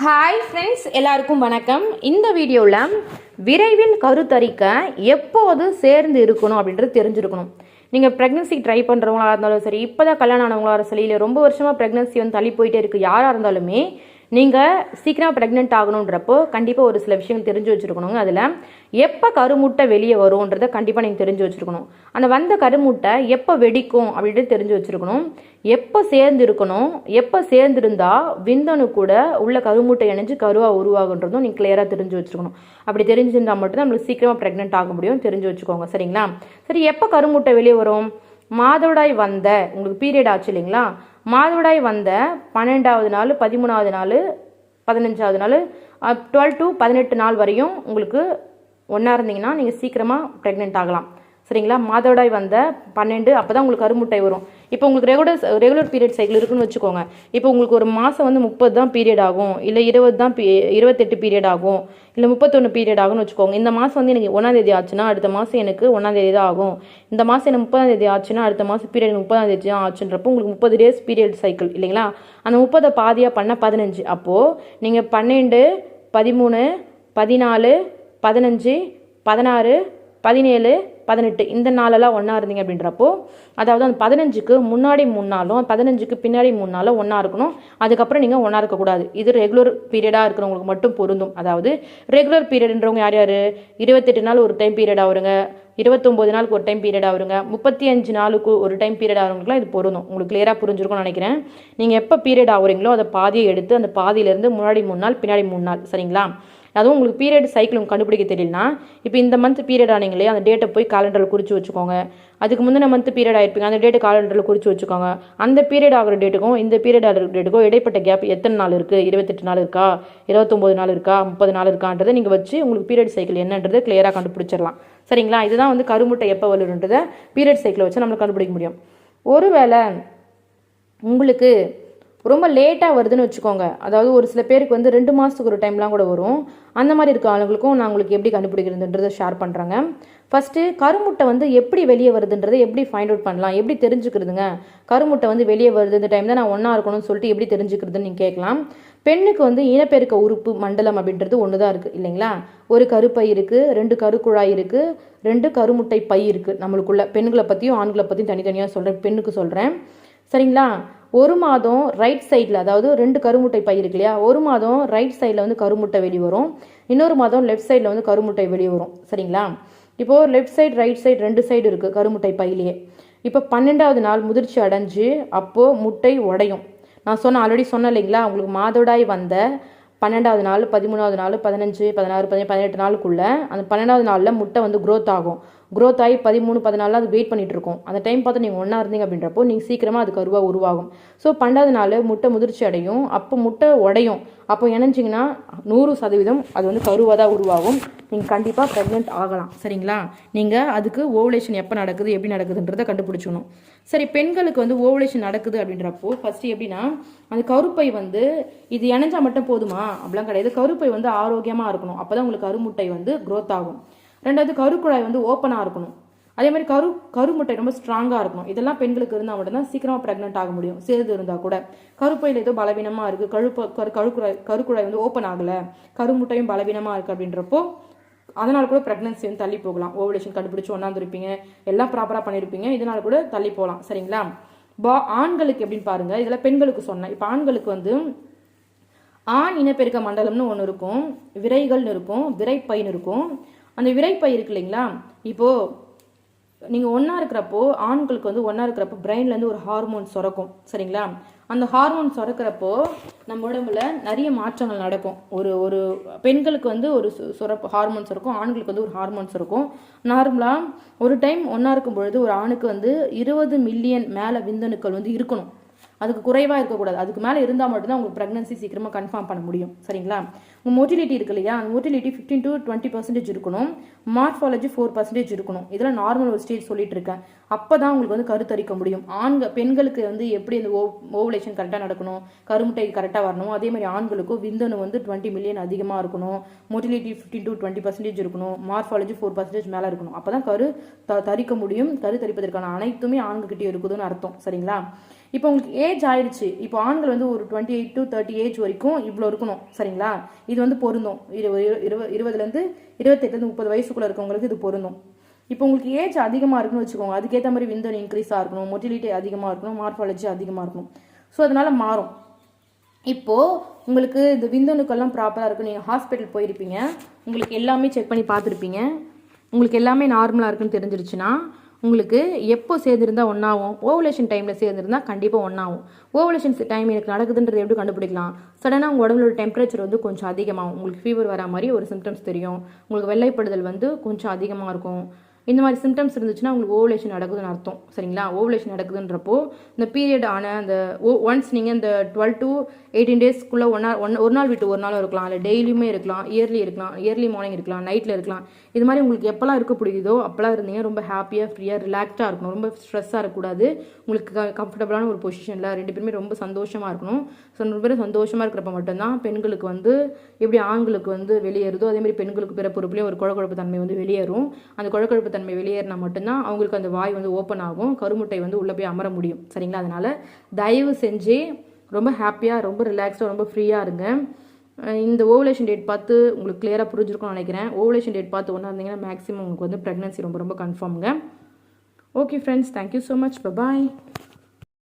Hi friends எல்லாருக்கும் வணக்கம். இந்த வீடியோவில் விரைவில் கருத்தரிக்க எப்போது சேர்ந்து இருக்கணும் அப்படின்றது தெரிஞ்சிருக்கணும். நீங்கள் ப்ரெக்னன்சி ட்ரை பண்ணுறவங்களா இருந்தாலும் சரி இப்போ தான் கல்யாணம் ஆனவங்களா இருந்தாலும் சரி இல்லை ரொம்ப வருஷமாக ப்ரெக்னன்சி வந்து தள்ளி போயிட்டே இருக்குது யாராக இருந்தாலுமே நீங்கள் சீக்கிரம் ப்ரெக்னென்ட் ஆகணுன்றப்போ கண்டிப்பாக ஒரு சில விஷயங்கள் தெரிஞ்சு வச்சுருக்கணுங்க அதில். எப்போ கருமுட்டை வெளியே வரும்ன்றதை கண்டிப்பாக நீங்கள் தெரிஞ்சு வச்சுருக்கணும். அந்த வந்த கருமுட்டை எப்போ வெடிக்கும் அப்படின்ட்டு தெரிஞ்சு வச்சுருக்கணும். எப்போ சேர்ந்து இருக்கணும் எப்போ சேர்ந்துருந்தா விந்தணு கூட உள்ள கருமுட்டை இணைஞ்சு கருவாக உருவாகுன்றதும் நீங்கள் கிளியராக தெரிஞ்சு வச்சுருக்கணும். அப்படி தெரிஞ்சிருந்தால் மட்டும் நம்மளுக்கு சீக்கிரமாக ப்ரெக்னென்ட் ஆக முடியும் தெரிஞ்சு வச்சுக்கோங்க சரிங்களா? சரி எப்போ கருமுட்டை வெளியே வரும்? மாதவிடாய் வந்த உங்களுக்கு பீரியட் ஆச்சு இல்லைங்களா? மாதவிடாய் வந்த பன்னெண்டாவது நாள் பதிமூணாவது நாள் பதினஞ்சாவது நாள் டுவெல் டு பதினெட்டு நாள் வரையும் உங்களுக்கு ஒன்றா இருந்தீங்கன்னா நீங்கள் சீக்கிரமாக ப்ரெக்னென்ட் ஆகலாம். சரிங்களா? மாதவிடாய் வந்த பன்னெண்டு அப்போ தான் உங்களுக்கு கருமுட்டை வரும். இப்போ உங்களுக்கு ரெகுலர் ரெகுலர் பீரியட் சைக்கிள் இருக்குன்னு வச்சுக்கோங்க. இப்போ உங்களுக்கு ஒரு மாதம் வந்து முப்பது தான் பீரியட் ஆகும். இல்லை இருபது தான் பீ இருபத்தெட்டு பீரியட் ஆகும். இல்லை முப்பத்தொன்று பீரியட் ஆகும்னு வச்சுக்கோங்க. இந்த மாதம் வந்து எனக்கு ஒன்றாந்தேதி ஆச்சுன்னா அடுத்த மாதம் எனக்கு ஒன்றாந்தேதி தான் ஆகும். இந்த மாதம் எனக்கு முப்பதாம் தேதி ஆச்சுன்னா அடுத்த மாதம் பீரியட் முப்பதாம் தேதி தான் ஆச்சுன்றப்போ உங்களுக்கு முப்பது டேஸ் பீரியட் சைக்கிள் இல்லைங்களா? அந்த முப்பதை பாதியாக பண்ண பதினஞ்சு. அப்போது நீங்கள் பன்னெண்டு பதிமூணு பதினாலு பதினஞ்சு பதினாறு பதினேழு பதினெட்டு. இந்த நாளெல்லாம் ஒன்றா இருந்தீங்க அப்படின்றப்போ அதாவது அந்த பதினஞ்சுக்கு முன்னாடி மூணு நாளும் பதினஞ்சுக்கு பின்னாடி மூணு நாளும் ஒன்றா இருக்கணும். அதுக்கப்புறம் நீங்கள் ஒன்றா இருக்கக்கூடாது இது ரெகுலர் பீரியடாக இருக்கிறவங்களுக்கு மட்டும் பொருந்தும். அதாவது ரெகுலர் பீரியட்ன்றவங்க யார் யார்? இருபத்தெட்டு நாள் ஒரு டைம் பீரியட் ஆகுறங்க இருபத்தொம்போது நாளுக்கு ஒரு டைம் பீரியட் ஆகுங்க முப்பத்தி அஞ்சு நாளுக்கு ஒரு டைம் பீரியட் ஆகிறவங்களுக்குலாம் இது பொருந்தும். உங்களுக்கு கிளியராக புரிஞ்சிருக்கும்னு நினைக்கிறேன். நீங்கள் எப்போ பீரியட் ஆகுறீங்களோ அதை பாதியை எடுத்து அந்த பாதியிலேருந்து முன்னாடி மூணு நாள் பின்னாடி மூணு நாள். சரிங்களா? அதுவும் உங்களுக்கு பீரியட் சைக்கிள் உங்களுக்கு கண்டுபிடிக்க தெரியலனா இப்போ இந்த மந்த் பீரியட் ஆனீங்களே அந்த டேட்டை போய் காலண்டரில் குறித்து வச்சுக்கோங்க. அதுக்கு முந்தின மந்த் பீரியட் ஆகிருப்பீங்க அந்த டேட்டு காலண்டரில் குறித்து வச்சுக்கோங்க. அந்த பீரியட் ஆகிற டேட்டுக்கும் இந்த பீரியட் ஆகிற டேட்டுக்கும் இடைப்பட்ட கேப் எத்தனை நாள் இருக்குது இருபத்தெட்டு நாள் இருக்கா? இருபத்தொம்போது நாள் இருக்கா? முப்பது நாள் இருக்கான்றதை நீங்கள் வச்சு உங்களுக்கு பீரியட் சைக்கிள் என்னன்றது கிளியராக கண்டுபிடிச்சிடலாம். சரிங்களா? இதுதான் வந்து கருமுட்டை எப்போ வலுன்றதை பீரியட் சைக்கிளை வச்சு நம்மளுக்கு கண்டுபிடிக்க முடியும். ஒருவேளை உங்களுக்கு ரொம்ப லேட்டாக வருதுன்னு வச்சுக்கோங்க. அதாவது ஒரு சில பேருக்கு வந்து ரெண்டு மாதத்துக்கு ஒரு டைம்லாம் கூட வரும். அந்த மாதிரி இருக்க ஆளுங்களுக்கும் நான் உங்களுக்கு எப்படி கண்டுபிடிக்கிறதுன்றதை ஷேர் பண்ணுறேங்க ஃபஸ்ட்டு கருமுட்டை வந்து எப்படி வெளியே வருதுன்றதை எப்படி ஃபைண்ட் அவுட் பண்ணலாம்? எப்படி தெரிஞ்சுக்கிறதுங்க? கருமுட்டை வந்து வெளியே வருது இந்த டைம் தான் நான் ஒன்றா இருக்கணும்னு சொல்லிட்டு எப்படி தெரிஞ்சுக்கிறதுன்னு நீங்கள் கேட்கலாம். பெண்ணுக்கு வந்து இனப்பெருக்க உறுப்பு மண்டலம் அப்படின்றது ஒன்று தான் இருக்குது இல்லைங்களா? ஒரு கருப்பை இருக்குது ரெண்டு கருக்குழாய் இருக்குது ரெண்டு கருமுட்டை பை இருக்குது நம்மளுக்குள்ள பெண்களை பற்றியும் ஆண்களை பற்றியும் தனித்தனியாக சொல்கிறேன் பெண்ணுக்கு சொல்கிறேன் சரிங்களா? ஒரு மாதம் ரைட் சைடில் அதாவது ரெண்டு கருமுட்டை பை இருக்கு இல்லையா? ஒரு மாதம் ரைட் சைடில் வந்து கருமுட்டை வெளியே வரும். இன்னொரு மாதம் லெஃப்ட் சைடில் வந்து கருமுட்டை வெளியே வரும். சரிங்களா? இப்போது லெஃப்ட் சைடு ரைட் சைடு ரெண்டு சைடு இருக்குது கருமுட்டை பையிலேயே. இப்போ பன்னெண்டாவது நாள் முதிர்ச்சி அடைஞ்சு அப்போது முட்டை உடையும். நான் சொன்ன ஆல்ரெடி சொன்னேன் இல்லைங்களா? உங்களுக்கு மாதோடாய் வந்த பன்னெண்டாவது நாள் பதிமூணாவது நாள் பதினஞ்சு பதினாறு பதினெட்டு நாளுக்குள்ளே அந்த பன்னெண்டாவது நாளில் முட்டை வந்து க்ரோத் ஆகும். க்ரோத் ஆகி பதிமூணு பதினாலில் அது வெயிட் பண்ணிகிட்டு இருக்கும் அந்த டைம் பார்த்து நீங்கள் ஒன்றா இருந்தீங்க அப்படின்றப்போ நீங்கள் சீக்கிரமாக அது கருவாக உருவாகும். ஸோ பன்னெண்டாவது நாள் முட்டை முதிர்ச்சி அடையும். அப்போ முட்டை உடையும். அப்போ இணைஞ்சிங்கன்னா நூறு சதவீதம் அது வந்து கருவாக தான் உருவாகும். நீங்கள் கண்டிப்பாக ப்ரெக்னென்ட் ஆகலாம். சரிங்களா? நீங்கள் அதுக்கு ஓவலேஷன் எப்போ நடக்குது எப்படி நடக்குதுன்றதை கண்டுபிடிச்சிக்கணும். சரி பெண்களுக்கு வந்து ஓவலேஷன் நடக்குது அப்படின்றப்போ ஃபஸ்ட்டு எப்படின்னா அந்த கருப்பை வந்து இது இணைஞ்சால் மட்டும் போதுமா? அப்படிலாம் கிடையாது. கருப்பை வந்து ஆரோக்கியமாக இருக்கணும். அப்போ தான் உங்களுக்கு கருமுட்டை வந்து க்ரோத் ஆகும். ரெண்டாவது கருக்குழாய் வந்து ஓப்பனாக இருக்கணும். அதே மாதிரி கரு கருமுட்டை ரொம்ப ஸ்ட்ராங்காக இருக்கணும். இதெல்லாம் பெண்களுக்கு இருந்தால் மட்டும்தான் சீக்கிரமாக ப்ரெக்னென்ட் ஆக முடியும். சேர்ந்து இருந்தால் கூட. கருப்பையில் ஏதோ பலவீனமாக இருக்குது கழுப்பு கருக்குழாய் கருக்குழாய் வந்து ஓப்பன் ஆகலை. கருமுட்டையும் பலவீனமாக இருக்குது அப்படின்றப்போ அதனால் கூட ப்ரெக்னன்சி வந்து தள்ளி போகலாம். ஓவலேஷன் கண்டுபிடிச்சி ஒன்றாந்துருப்பீங்க எல்லாம் ப்ராப்பராக பண்ணியிருப்பீங்க இதனால கூட தள்ளி போகலாம். சரிங்களா? பா ஆண்களுக்கு எப்படின்னு பாருங்கள் இதில் பெண்களுக்கு சொன்னேன். இப்போ ஆண்களுக்கு வந்து ஆண் இனப்பெருக்க மண்டலம்னு ஒன்று இருக்கும். விரைகள்னு இருக்கும். விரைப்பைன்னு இருக்கும். அந்த விரைப்பை இருக்கு இல்லைங்களா? இப்போது நீங்கள் ஒன்றா இருக்கிறப்போ ஆண்களுக்கு வந்து ஒன்றா இருக்கிறப்போ பிரெயின்லேருந்து ஒரு ஹார்மோன் சுரக்கும். சரிங்களா? அந்த ஹார்மோன் சுரக்கிறப்போ நம்ம உடம்புல நிறைய மாற்றங்கள் நடக்கும். ஒரு ஒரு பெண்களுக்கு வந்து ஒரு சு- சுரப்பு ஹார்மோன்ஸ் இருக்கும் ஆண்களுக்கு வந்து ஒரு ஹார்மோன்ஸ் இருக்கும் நார்மலாக ஒரு டைம் ஒன்றா இருக்கும் பொழுது ஒரு ஆணுக்கு வந்து இருபது மில்லியன் மேலே விந்தணுக்கள் வந்து இருக்கணும். அதுக்கு குறைவாக இருக்கக்கூடாது. அதுக்கு மேலே இருந்தால் மட்டும்தான் உங்களுக்கு ப்ரெக்னன்சி சீக்கிரமாக கன்ஃபார்ம் பண்ண முடியும். சரிங்களா? உங்கள் மோட்டிலிட்டி இருக்கு இல்லையா? அந்த motility fifteen to twenty percentage இருக்கணும். மார்ஃபாலஜி ஃபோர் பர்சன்டேஜ் இருக்கணும். இதெல்லாம் நார்மல் ஒரு ஸ்டேஜ் சொல்லிட்டு இருக்கேன். அப்போ தான் உங்களுக்கு வந்து கருத்தரிக்க முடியும். ஆண்கள் பெண்களுக்கு வந்து எப்படி இந்த ஓ ஓவலேஷன் கரெக்டாக நடக்கணும்? கருமுட்டை கரெக்டாக வரணும்? அதே மாதிரி ஆண்களுக்கும் விந்தணு வந்து டுவெண்ட்டி மில்லியன் அதிகமாக இருக்கணும். Motility fifteen to twenty percentage இருக்கணும். மார்ஃபாலஜி ஃபோர் பர்சன்டேஜ் மேலே இருக்கணும். அப்போ தான் கரு த தரிக்க முடியும். கரு தரிப்பதற்கான அனைத்துமே ஆண்கிட்டே இருக்குதுன்னு அர்த்தம். சரிங்களா? இப்போ உங்களுக்கு ஏஜ் ஆயிடுச்சு. இப்போ ஆண்கள் வந்து ஒரு twenty eight to thirty age வரைக்கும் இவ்வளோ இருக்கணும். சரிங்களா? இது வந்து பொருந்தும். இருபது இருபது இருபதுலேருந்து இருபத்தெட்டுலேருந்து முப்பது வயசுக்குள்ளே இருக்கவங்களுக்கு இது பொருந்தும். இப்போ உங்களுக்கு ஏஜ் அதிகமாக இருக்குன்னு வச்சுக்கோங்க. அதுக்கேற்ற மாதிரி விந்தன் இன்க்ரீஸாக இருக்கணும். மொட்டிலிட்டி அதிகமாக இருக்கணும். மார்ஃபாலஜி அதிகமாக இருக்கணும். ஸோ அதனால் மாறும். இப்போது உங்களுக்கு இந்த விந்தணுக்கெல்லாம் ப்ராப்பராக இருக்கும் நீங்கள் ஹாஸ்பிட்டல் போயிருப்பீங்க. உங்களுக்கு எல்லாமே செக் பண்ணி பார்த்துருப்பீங்க. உங்களுக்கு எல்லாமே நார்மலாக இருக்குன்னு தெரிஞ்சிருச்சுன்னா உங்களுக்கு எப்போ சேர்ந்துருந்தா ஒன்றாகும் ஓவலேஷன் டைமில் சேர்ந்துருந்தா கண்டிப்பாக ஒன்றாகும் ஓவலேஷன் டைம் எனக்கு நடக்குதுன்றது எப்படி கண்டுபிடிக்கலாம்? சடனாக உங்கள் உடம்புல டெம்பரேச்சர் வந்து கொஞ்சம் அதிகமாகும். உங்களுக்கு ஃபீவர் வர மாதிரி ஒரு சிம்டம்ஸ் தெரியும். உங்களுக்கு வெள்ளைப்படுதல் வந்து கொஞ்சம் அதிகமாக இருக்கும். இந்த மாதிரி சிம்டம்ஸ் இருந்துச்சுன்னா உங்களுக்கு ஓவலேஷன் நடக்குதுன்னு அர்த்தம். சரிங்களா? ஓவலேஷன் நடக்குதுன்றப்போ இந்த பீரியட் ஆன அந்த ஒன்ஸ் நீங்கள் இந்த டுவெல் டு எயிட்டீன் டேஸ்க்குள்ளே ஒன் ஒன் ஒரு நாள் விட்டு ஒரு நாளும் இருக்கலாம். இல்லை டெய்லியுமே இருக்கலாம். இயர்லி இருக்கலாம். இயர்லி மார்னிங் இருக்கலாம். நைட்டில் இருக்கலாம். இது மாதிரி உங்களுக்கு எப்போல்லாம் இருக்க பிடிக்குதோ அப்போல்லாம் இருந்தீங்க ரொம்ப ஹாப்பியாக ஃப்ரீயாக ரிலாக்ஸாக இருக்கணும். ரொம்ப ஸ்ட்ரெஸ்ஸாக இருக்கக்கூடாது. உங்களுக்கு கம்ஃபர்டபுளான ஒரு பொசிஷனில் ரெண்டு பேருமே ரொம்ப சந்தோஷமாக இருக்கணும். ஸோ ரெண்டு பேரும் சந்தோஷமாக இருக்கிறப்ப மட்டும்தான் பெண்களுக்கு வந்து எப்படி ஆண்களுக்கு வந்து வெளியேறுதோ அதேமாதிரி பெண்களுக்கு பிற பொறுப்புலேயும் ஒரு குழக்குழப்பு தன்மை வந்து வெளியேறும். அந்த குழக்குழப்பு தன்மை வெளியேறினா மட்டும்தான் அவங்களுக்கு அந்த வாய் வந்து ஓப்பன் ஆகும் கருமுட்டை வந்து உள்ளே போய் அமர முடியும். சரிங்களா? அதனால் தயவு செஞ்சு ரொம்ப ஹாப்பியாக ரொம்ப ரிலாக்ஸாக ரொம்ப ஃப்ரீயாக இருங்க. இந்த ஓவலேஷன் டேட் பார்த்து உங்களுக்கு கிளியராக புரிஞ்சிருக்கும்னு நினைக்கிறேன். ஓவலேஷன் டேட் பார்த்து ஒன்றா இருந்தீங்கன்னா மேக்ஸிமம் உங்களுக்கு வந்து ப்ரெக்னன்சி ரொம்ப ரொம்ப கன்ஃபார்முங்க okay friends thank you so much bye